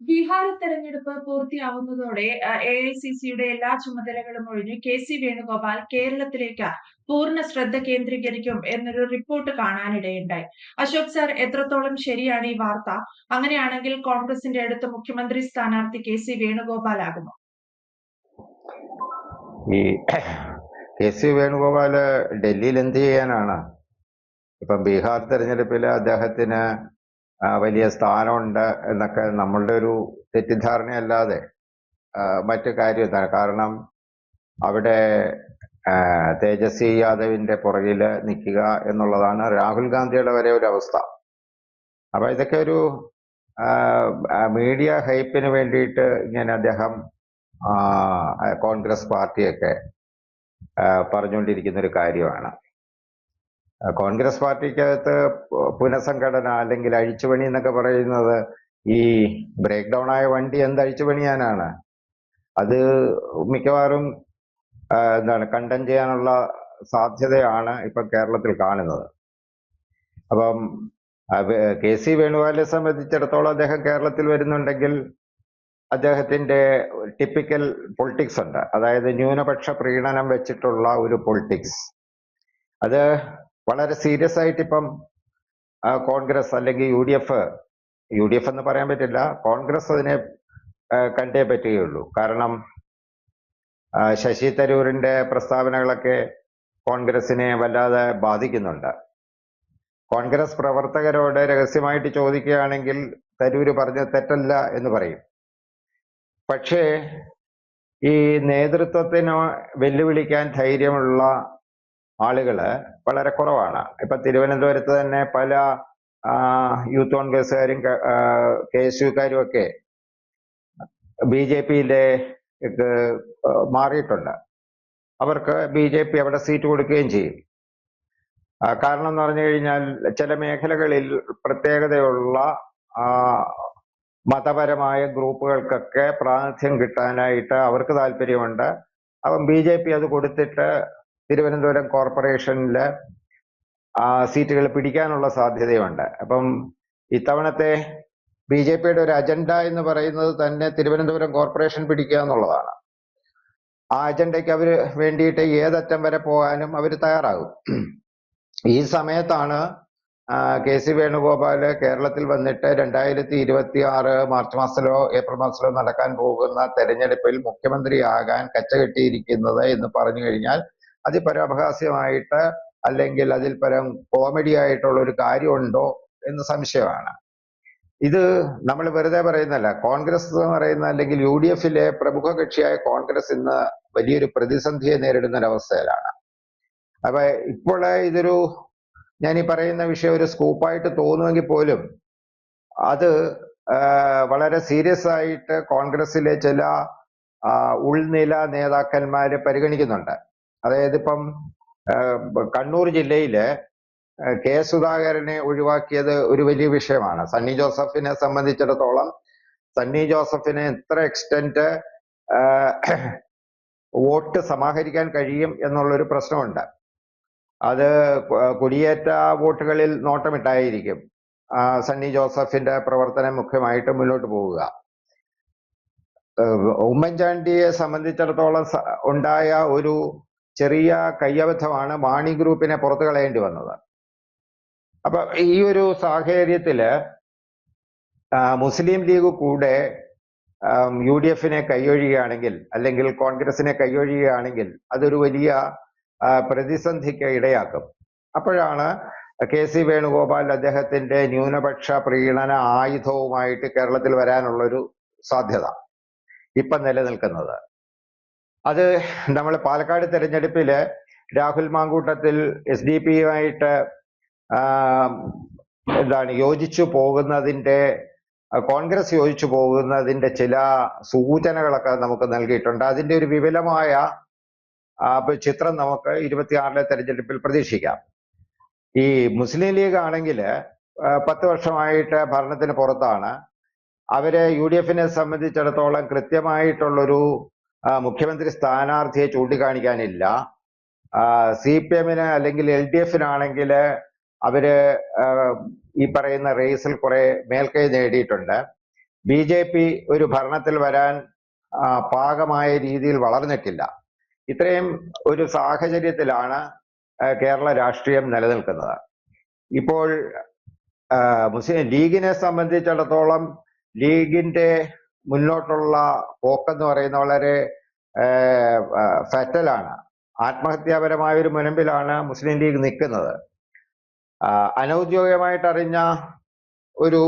ബീഹാർ തെരഞ്ഞെടുപ്പ് പൂർത്തിയാവുന്നതോടെ A I C സിയുടെ എല്ലാ ചുമതലകളും ഒഴിഞ്ഞ് കെ സി വേണുഗോപാൽ കേരളത്തിലേക്ക് പൂർണ ശ്രദ്ധ കേന്ദ്രീകരിക്കും എന്നൊരു റിപ്പോർട്ട് കാണാനിടയുണ്ടായി. അശോക് സാർ എത്രത്തോളം ശരിയാണ് ഈ വാർത്ത? അങ്ങനെയാണെങ്കിൽ കോൺഗ്രസിന്റെ അടുത്ത മുഖ്യമന്ത്രി സ്ഥാനാർത്ഥി കെ സി വേണുഗോപാൽ ആകുമോ ഈ കെ സി വേണുഗോപാൽ ഡൽഹിയിൽ എന്ത് ചെയ്യാനാണ്? ഇപ്പം ബീഹാർ തെരഞ്ഞെടുപ്പിൽ അദ്ദേഹത്തിന് വലിയ സ്ഥാനമുണ്ട് എന്നൊക്കെ നമ്മളുടെ ഒരു തെറ്റിദ്ധാരണയല്ലാതെ മറ്റു കാര്യം കാരണം അവിടെ തേജസ്വി യാദവിന്റെ പുറകിൽ നിൽക്കുക എന്നുള്ളതാണ് രാഹുൽ ഗാന്ധിയുടെ വരെ ഒരു അവസ്ഥ. അപ്പൊ ഇതൊക്കെ ഒരു മീഡിയ ഹൈപ്പിന് വേണ്ടിയിട്ട് ഇങ്ങനെ അദ്ദേഹം കോൺഗ്രസ് പാർട്ടിയൊക്കെ പറഞ്ഞുകൊണ്ടിരിക്കുന്ന ഒരു കാര്യമാണ്. കോൺഗ്രസ് പാർട്ടിക്കകത്ത് പുനഃസംഘടന അല്ലെങ്കിൽ അഴിച്ചുപണി എന്നൊക്കെ പറയുന്നത് ഈ ബ്രേക്ക് ഡൗൺ ആയ വണ്ടി എന്ത് അഴിച്ചുപണിയാനാണ് അത് മിക്കവാറും എന്താണ് കണ്ടം ചെയ്യാനുള്ള സാധ്യതയാണ് ഇപ്പൊ കേരളത്തിൽ കാണുന്നത്. അപ്പം കെ സി വേണുഗോപാലിനെ സംബന്ധിച്ചിടത്തോളം അദ്ദേഹം കേരളത്തിൽ വരുന്നുണ്ടെങ്കിൽ അദ്ദേഹത്തിന്റെ ടിപ്പിക്കൽ പൊളിറ്റിക്സ് ഉണ്ട്. അതായത് ന്യൂനപക്ഷ പ്രീണനം വെച്ചിട്ടുള്ള ഒരു പൊളിറ്റിക്സ്. അത് വളരെ സീരിയസ് ആയിട്ട് ഇപ്പം കോൺഗ്രസ് അല്ലെങ്കിൽ U D F U D F എന്ന് പറയാൻ പറ്റില്ല കോൺഗ്രസ് അതിനെ കണ്ടേ പറ്റുകയുള്ളൂ. കാരണം ശശി തരൂരിന്റെ പ്രസ്താവനകളൊക്കെ കോൺഗ്രസിനെ വല്ലാതെ ബാധിക്കുന്നുണ്ട്. കോൺഗ്രസ് പ്രവർത്തകരോട് രഹസ്യമായിട്ട് ചോദിക്കുകയാണെങ്കിൽ തരൂര് പറഞ്ഞ തെറ്റല്ല എന്ന് പറയും. പക്ഷേ ഈ നേതൃത്വത്തിന് വെല്ലുവിളിക്കാൻ ധൈര്യമുള്ള ആളുകൾ വളരെ കുറവാണ്. ഇപ്പൊ തിരുവനന്തപുരത്ത് തന്നെ പല യൂത്ത് കോൺഗ്രസ്സുകാരും കെ എസ് യുക്കാരും ഒക്കെ ബി ജെ പിയിലെ മാറിയിട്ടുണ്ട്. അവർക്ക് ബി ജെ പി അവിടെ സീറ്റ് കൊടുക്കുകയും ചെയ്യും. കാരണം എന്ന് പറഞ്ഞു കഴിഞ്ഞാൽ ചില മേഖലകളിൽ പ്രത്യേകതയുള്ള മതപരമായ ഗ്രൂപ്പുകൾക്കൊക്കെ പ്രാതിനിധ്യം കിട്ടാനായിട്ട് അവർക്ക് താല്പര്യമുണ്ട്. അപ്പം ബി ജെ പി അത് കൊടുത്തിട്ട് തിരുവനന്തപുരം കോർപ്പറേഷനിൽ സീറ്റുകൾ പിടിക്കാനുള്ള സാധ്യതയുണ്ട്. അപ്പം ഇത്തവണത്തെ ബി ജെ പിയുടെ ഒരു അജണ്ട എന്ന് പറയുന്നത് തന്നെ തിരുവനന്തപുരം കോർപ്പറേഷൻ പിടിക്കുക എന്നുള്ളതാണ്. ആ അജണ്ടയ്ക്ക് അവർ വേണ്ടിയിട്ട് ഏതറ്റം വരെ പോകാനും അവർ തയ്യാറാകും. ഈ സമയത്താണ് കെ സി വേണുഗോപാൽ കേരളത്തിൽ വന്നിട്ട് രണ്ടായിരത്തി ഇരുപത്തി ആറ് മാർച്ച് മാസത്തിലോ ഏപ്രിൽ മാസത്തിലോ നടക്കാൻ പോകുന്ന തെരഞ്ഞെടുപ്പിൽ മുഖ്യമന്ത്രിയാകാൻ കച്ചകെട്ടിയിരിക്കുന്നത് എന്ന് പറഞ്ഞു കഴിഞ്ഞാൽ അതിപരാഭാസ്യമായിട്ട് അല്ലെങ്കിൽ അതിൽ പരം കോമഡി ആയിട്ടുള്ള ഒരു കാര്യമുണ്ടോ എന്ന് സംശയമാണ്. ഇത് നമ്മൾ വെറുതെ പറയുന്നല്ല കോൺഗ്രസ് എന്ന് പറയുന്ന അല്ലെങ്കിൽ യു ഡി എഫിലെ പ്രമുഖ കക്ഷിയായ കോൺഗ്രസ് ഇന്ന് വലിയൊരു പ്രതിസന്ധിയെ നേരിടുന്ന ഒരവസ്ഥയിലാണ് അപ്പൊ ഇപ്പോൾ ഇതൊരു ഞാൻ ഈ പറയുന്ന വിഷയം ഒരു സ്കൂപ്പായിട്ട് തോന്നുമെങ്കിൽ പോലും അത് വളരെ സീരിയസ് ആയിട്ട് കോൺഗ്രസിലെ ചില ഉൾനില നേതാക്കന്മാര് പരിഗണിക്കുന്നുണ്ട്. അതായത് ഇപ്പം കണ്ണൂർ ജില്ലയിൽ കെ സുധാകരനെ ഒഴിവാക്കിയത് ഒരു വലിയ വിഷയമാണ്. സണ്ണി ജോസഫിനെ സംബന്ധിച്ചിടത്തോളം സണ്ണി ജോസഫിനെ എത്ര എക്സ്റ്റന്റ് വോട്ട് സമാഹരിക്കാൻ കഴിയും എന്നുള്ളൊരു പ്രശ്നമുണ്ട്. അത് കുടിയേറ്റ വോട്ടുകളിൽ നോട്ടമിട്ടായിരിക്കും സണ്ണി ജോസഫിന്റെ പ്രവർത്തനം മുഖ്യമായിട്ട് മുന്നോട്ട് പോവുക. ഉമ്മൻചാണ്ടിയെ സംബന്ധിച്ചിടത്തോളം ഉണ്ടായ ഒരു ചെറിയ കയ്യബദ്ധമാണ് വാണി ഗ്രൂപ്പിനെ പുറത്തു കളയേണ്ടി വന്നത്. അപ്പൊ ഈ ഒരു സാഹചര്യത്തിൽ മുസ്ലിം ലീഗ് കൂടെ യു ഡി എഫിനെ കൈയൊഴിയുകയാണെങ്കിൽ അല്ലെങ്കിൽ കോൺഗ്രസിനെ കൈയൊഴിയുകയാണെങ്കിൽ അതൊരു വലിയ പ്രതിസന്ധിക്ക് ഇടയാക്കും. അപ്പോഴാണ് കെ സി വേണുഗോപാൽ അദ്ദേഹത്തിന്റെ ന്യൂനപക്ഷ പ്രീണന ആയുധവുമായിട്ട് കേരളത്തിൽ വരാനുള്ളൊരു സാധ്യത ഇപ്പം നിലനിൽക്കുന്നത്. അത് നമ്മൾ പാലക്കാട് തെരഞ്ഞെടുപ്പിൽ രാഹുൽ മാങ്കൂട്ടത്തിൽ എസ് ഡി പിയുമായിട്ട് എന്താണ് യോജിച്ചു പോകുന്നതിന്റെ കോൺഗ്രസ് യോജിച്ചു പോകുന്നതിന്റെ ചില സൂചനകളൊക്കെ നമുക്ക് നൽകിയിട്ടുണ്ട്. അതിന്റെ ഒരു വിപുലമായ ചിത്രം നമുക്ക് ഇരുപത്തിയാറിലെ തെരഞ്ഞെടുപ്പിൽ പ്രതീക്ഷിക്കാം. ഈ മുസ്ലിം ലീഗ് ആണെങ്കിൽ പത്ത് വർഷമായിട്ട് ഭരണത്തിന് പുറത്താണ്. അവരെ യു ഡി എഫിനെ സംബന്ധിച്ചിടത്തോളം കൃത്യമായിട്ടുള്ളൊരു മുഖ്യമന്ത്രി സ്ഥാനാർത്ഥിയെ ചൂണ്ടിക്കാണിക്കാനില്ല. സി പി എമ്മിന് അല്ലെങ്കിൽ എൽ ഡി എഫിനാണെങ്കിൽ അവർ ഈ പറയുന്ന റേസിൽ കുറെ മേൽക്കൈ നേടിയിട്ടുണ്ട്. ബി ജെ പി ഒരു ഭരണത്തിൽ വരാൻ പാകമായ രീതിയിൽ വളർന്നിട്ടില്ല. ഇത്രയും ഒരു സാഹചര്യത്തിലാണ് കേരള രാഷ്ട്രീയം നിലനിൽക്കുന്നത്. ഇപ്പോൾ മുസ്ലിം ലീഗിനെ സംബന്ധിച്ചിടത്തോളം ലീഗിന്റെ മുന്നോട്ടുള്ള പോക്കെന്ന് പറയുന്ന വളരെ ഫെറ്റലാണ്. ആത്മഹത്യാപരമായ ഒരു മുനമ്പിലാണ് മുസ്ലിം ലീഗ് നിൽക്കുന്നത്. അനൗദ്യോഗികമായിട്ട് അറിഞ്ഞ ഒരു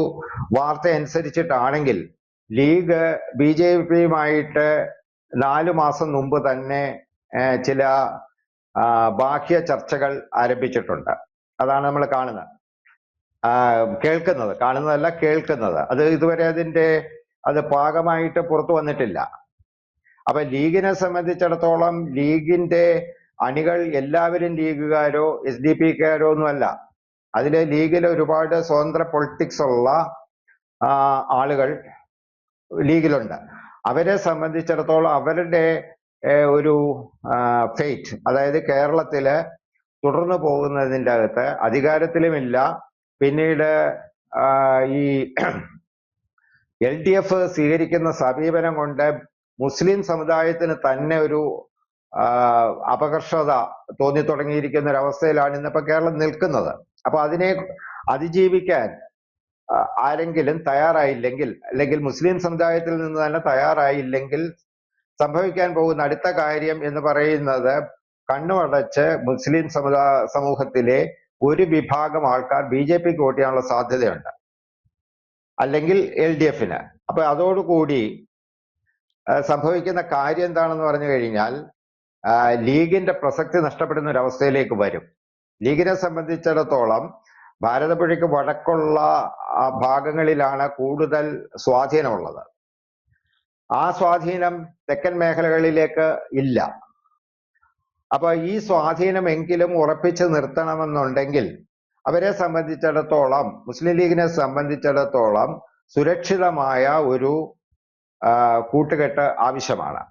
വാർത്ത അനുസരിച്ചിട്ടാണെങ്കിൽ ലീഗ് ബി ജെ പിയുമായിട്ട് നാലു മാസം മുമ്പ് തന്നെ ചില ബാഹ്യ ചർച്ചകൾ ആരംഭിച്ചിട്ടുണ്ട്. അതാണ് നമ്മൾ കാണുന്നത്. കേൾക്കുന്നത്. കാണുന്നതല്ല കേൾക്കുന്നത്. അത് ഇതുവരെ അതിന്റെ അത് പാകമായിട്ട് പുറത്തു വന്നിട്ടില്ല. അപ്പൊ ലീഗിനെ സംബന്ധിച്ചിടത്തോളം ലീഗിന്റെ അണികൾ എല്ലാവരും ലീഗുകാരോ എസ് ഡി പിക്കാരോ ഒന്നുമല്ല. അതിലെ ലീഗിൽ ഒരുപാട് സ്വതന്ത്ര പൊളിറ്റിക്സ് ഉള്ള ആളുകൾ ലീഗിലുണ്ട്. അവരെ സംബന്ധിച്ചിടത്തോളം അവരുടെ ഒരു ഫെയ്റ്റ് അതായത് കേരളത്തിൽ തുടർന്നു പോകുന്നതിന്റെ അകത്ത് അധികാരത്തിലുമില്ല. പിന്നീട് ഈ എൽ ഡി എഫ് സ്വീകരിക്കുന്ന സമീപനം കൊണ്ട് മുസ്ലിം സമുദായത്തിന് തന്നെ ഒരു അപകർഷത തോന്നി തുടങ്ങിയിരിക്കുന്ന ഒരു അവസ്ഥയിലാണ് ഇന്നിപ്പോ കേരളം നിൽക്കുന്നത്. അപ്പൊ അതിനെ അതിജീവിക്കാൻ ആരെങ്കിലും തയ്യാറായില്ലെങ്കിൽ അല്ലെങ്കിൽ മുസ്ലിം സമുദായത്തിൽ നിന്ന് തന്നെ തയ്യാറായില്ലെങ്കിൽ സംഭവിക്കാൻ പോകുന്ന അടുത്ത കാര്യം എന്ന് പറയുന്നത് കണ്ണുമടച്ച് മുസ്ലിം സമുദായ സമൂഹത്തിലെ ഒരു വിഭാഗം ആൾക്കാർ ബി ജെ പിക്ക് വോട്ട് ചെയ്യാനുള്ള സാധ്യതയുണ്ട്. അല്ലെങ്കിൽ എൽ ഡി എഫിന്. അപ്പൊ അതോടുകൂടി സംഭവിക്കുന്ന കാര്യം എന്താണെന്ന് പറഞ്ഞു കഴിഞ്ഞാൽ ലീഗിന്റെ പ്രസക്തി നഷ്ടപ്പെടുന്ന ഒരു അവസ്ഥയിലേക്ക് വരും. ലീഗിനെ സംബന്ധിച്ചിടത്തോളം ഭാരതപ്പുഴയ്ക്ക് വടക്കുള്ള ഭാഗങ്ങളിലാണ് കൂടുതൽ സ്വാധീനമുള്ളത്. ആ സ്വാധീനം തെക്കൻ മേഖലകളിലേക്ക് ഇല്ല. അപ്പൊ ഈ സ്വാധീനം എങ്കിലും ഉറപ്പിച്ചു നിർത്തണമെന്നുണ്ടെങ്കിൽ അവരെ സംബന്ധിച്ചിടത്തോളം മുസ്ലിം ലീഗിനെ സംബന്ധിച്ചിടത്തോളം സുരക്ഷിതമായ ഒരു കൂട്ടുകെട്ട് ആവശ്യമാണ്.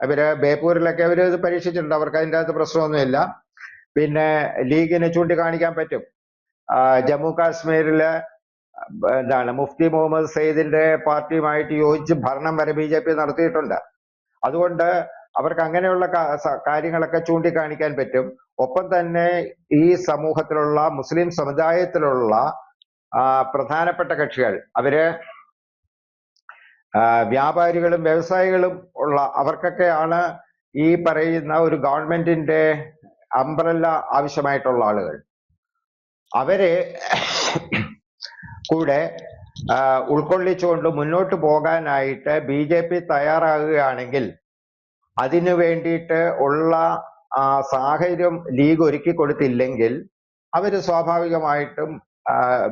അവർ ബേപ്പൂരിലൊക്കെ അവർ ഇത് പരീക്ഷിച്ചിട്ടുണ്ട്. അവർക്ക് അതിന്റെ അകത്ത് പ്രശ്നമൊന്നുമില്ല. പിന്നെ ലീഗിനെ ചൂണ്ടിക്കാണിക്കാൻ പറ്റും. ജമ്മു കാശ്മീരിൽ എന്താണ് മുഫ്തി മുഹമ്മദ് സെയ്ദിന്റെ പാർട്ടിയുമായിട്ട് യോജിച്ച് ഭരണം വരെ ബി ജെ പി നടത്തിയിട്ടുണ്ട്. അതുകൊണ്ട് അവർക്ക് അങ്ങനെയുള്ള കാര്യങ്ങളൊക്കെ ചൂണ്ടിക്കാണിക്കാൻ പറ്റും. ഒപ്പം തന്നെ ഈ സമൂഹത്തിലുള്ള മുസ്ലിം സമുദായത്തിലുള്ള പ്രധാനപ്പെട്ട കക്ഷികൾ. അവർ വ്യാപാരികളും വ്യവസായികളും ഉള്ള അവർക്കൊക്കെയാണ് ഈ പറയുന്ന ഒരു ഗവൺമെന്റിന്റെ അംബ്രല്ല ആവശ്യമായിട്ടുള്ള ആളുകൾ. അവരെ കൂടെ ഉൾക്കൊള്ളിച്ചുകൊണ്ട് മുന്നോട്ട് പോകാനായിട്ട് ബി ജെ പി തയ്യാറാകുകയാണെങ്കിൽ അതിനു വേണ്ടിയിട്ട് ഉള്ള ആ, സാഹചര്യം ലീഗ് ഒരുക്കി കൊടുത്തില്ലെങ്കിൽ അവർ സ്വാഭാവികമായിട്ടും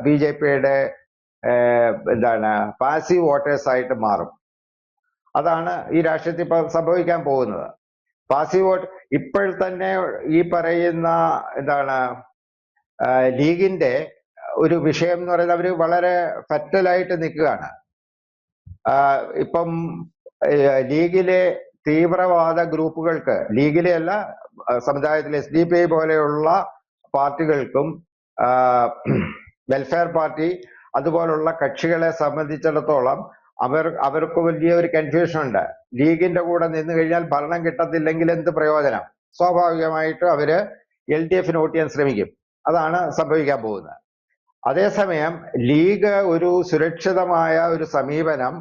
ബി ജെ പിയുടെ എന്താണ് പാസീവ് വോട്ടേഴ്സ് ആയിട്ട് മാറും. അതാണ് ഈ രാഷ്ട്രീയത്തിൽ ഇപ്പൊ സംഭവിക്കാൻ പോകുന്നത്. പാസീവ് വോട്ട് ഇപ്പോൾ തന്നെ ഈ പറയുന്ന എന്താണ് ലീഗിന്റെ ഒരു വിഷയം എന്ന് പറയുന്നത് അവർ വളരെ ഫെറ്റലായിട്ട് നിൽക്കുകയാണ്. ഇപ്പം ലീഗിലെ തീവ്രവാദ ഗ്രൂപ്പുകൾക്ക് ലീഗിലെ അല്ല സമുദായത്തിൽ എസ് ഡി പി ഐ പോലെയുള്ള പാർട്ടികൾക്കും വെൽഫെയർ പാർട്ടി അതുപോലുള്ള കക്ഷികളെ സംബന്ധിച്ചിടത്തോളം അവർ അവർക്ക് വലിയൊരു കൺഫ്യൂഷൻ ഉണ്ട്. ലീഗിന്റെ കൂടെ നിന്ന് കഴിഞ്ഞാൽ ഭരണം കിട്ടത്തില്ലെങ്കിൽ എന്ത് പ്രയോജനം? സ്വാഭാവികമായിട്ടും അവർ എൽ ഡി എഫിന് വോട്ട് ചെയ്യാൻ ശ്രമിക്കും. അതാണ് സംഭവിക്കാൻ പോകുന്നത്. അതേസമയം ലീഗ് ഒരു സുരക്ഷിതമായ ഒരു സമീപനം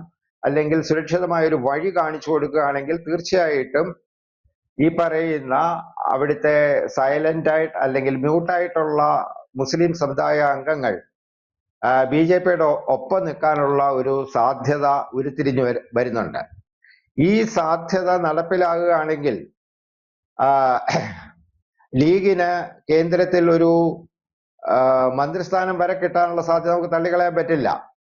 അല്ലെങ്കിൽ സുരക്ഷിതമായ ഒരു വഴി കാണിച്ചു കൊടുക്കുകയാണെങ്കിൽ തീർച്ചയായിട്ടും ഈ പറയുന്ന അവിടുത്തെ സൈലന്റ് ആയിട്ട് അല്ലെങ്കിൽ മ്യൂട്ടായിട്ടുള്ള മുസ്ലിം സമുദായ അംഗങ്ങൾ ബി ജെ പിയുടെ ഒപ്പം നിൽക്കാനുള്ള ഒരു സാധ്യത ഉരുത്തിരിഞ്ഞു വര- വരുന്നുണ്ട്. ഈ സാധ്യത നടപ്പിലാകുകയാണെങ്കിൽ ലീഗിന് കേന്ദ്രത്തിൽ ഒരു മന്ത്രിസ്ഥാനം വരെ കിട്ടാനുള്ള സാധ്യത നമുക്ക് തള്ളിക്കളയാൻ പറ്റില്ല.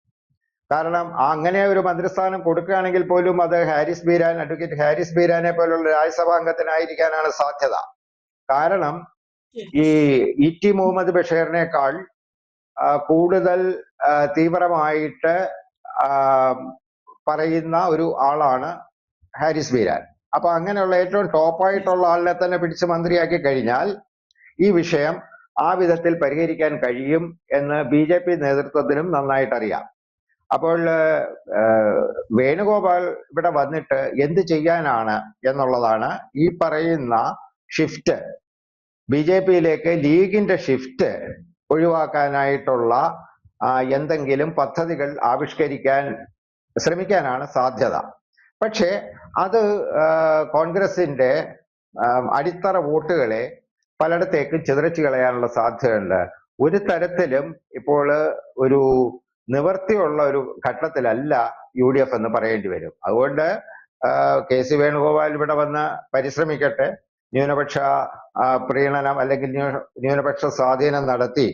കാരണം അങ്ങനെ ഒരു മന്ത്രിസ്ഥാനം കൊടുക്കുകയാണെങ്കിൽ പോലും അത് ഹാരിസ് ബീരാൻ അഡ്വക്കേറ്റ് ഹാരിസ് ബീരാനെ പോലുള്ള രാജ്യസഭാ അംഗത്തിനായിരിക്കാനാണ് സാധ്യത. കാരണം ഈ ഇ ടി മുഹമ്മദ് ബഷീറിനേക്കാൾ കൂടുതൽ തീവ്രമായിട്ട് പറയുന്ന ഒരു ആളാണ് ഹാരിസ് ബീരാൻ. അപ്പൊ അങ്ങനെയുള്ള ഏറ്റവും ടോപ്പായിട്ടുള്ള ആളിനെ തന്നെ പിടിച്ച് മന്ത്രിയാക്കി കഴിഞ്ഞാൽ ഈ വിഷയം ആ വിധത്തിൽ പരിഹരിക്കാൻ കഴിയും എന്ന് ബി ജെ പി നേതൃത്വത്തിനും നന്നായിട്ട് അറിയാം അപ്പോൾ വേണുഗോപാൽ ഇവിടെ വന്നിട്ട് എന്ത് ചെയ്യാനാണ് എന്നുള്ളതാണ് ഈ പറയുന്ന ഷിഫ്റ്റ് ബി ജെ പിയിലേക്ക് ലീഗിന്റെ ഷിഫ്റ്റ് ഒഴിവാക്കാനായിട്ടുള്ള എന്തെങ്കിലും പദ്ധതികൾ ആവിഷ്കരിക്കാൻ ശ്രമിക്കാനാണ് സാധ്യത. പക്ഷേ അത് കോൺഗ്രസിന്റെ അടിത്തറ വോട്ടുകളെ പലയിടത്തേക്കും ചിതറിച്ചു കളയാനുള്ള സാധ്യതയുണ്ട്. ഒരു തരത്തിലും ഇപ്പോൾ ഒരു നിവർത്തിയുള്ള ഒരു ഘട്ടത്തിലല്ല യു ഡി എഫ് എന്ന് പറയേണ്ടി വരും. അതുകൊണ്ട് കെ സി വേണുഗോപാൽ ഇവിടെ വന്ന് പരിശ്രമിക്കട്ടെ. ന്യൂനപക്ഷ പ്രീണനം അല്ലെങ്കിൽ ന്യൂനപക്ഷ സ്വാധീനം നടത്തി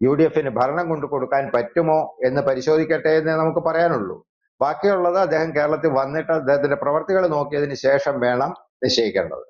യു ഡി എഫിന് ഭരണം കൊണ്ടു കൊടുക്കാൻ പറ്റുമോ എന്ന് പരിശോധിക്കട്ടെ എന്ന് നമുക്ക് പറയാനുള്ളൂ. ബാക്കിയുള്ളത് അദ്ദേഹം കേരളത്തിൽ വന്നിട്ട് അദ്ദേഹത്തിന്റെ പ്രവർത്തികൾ നോക്കിയതിന് ശേഷം വേണം നിശ്ചയിക്കേണ്ടത്.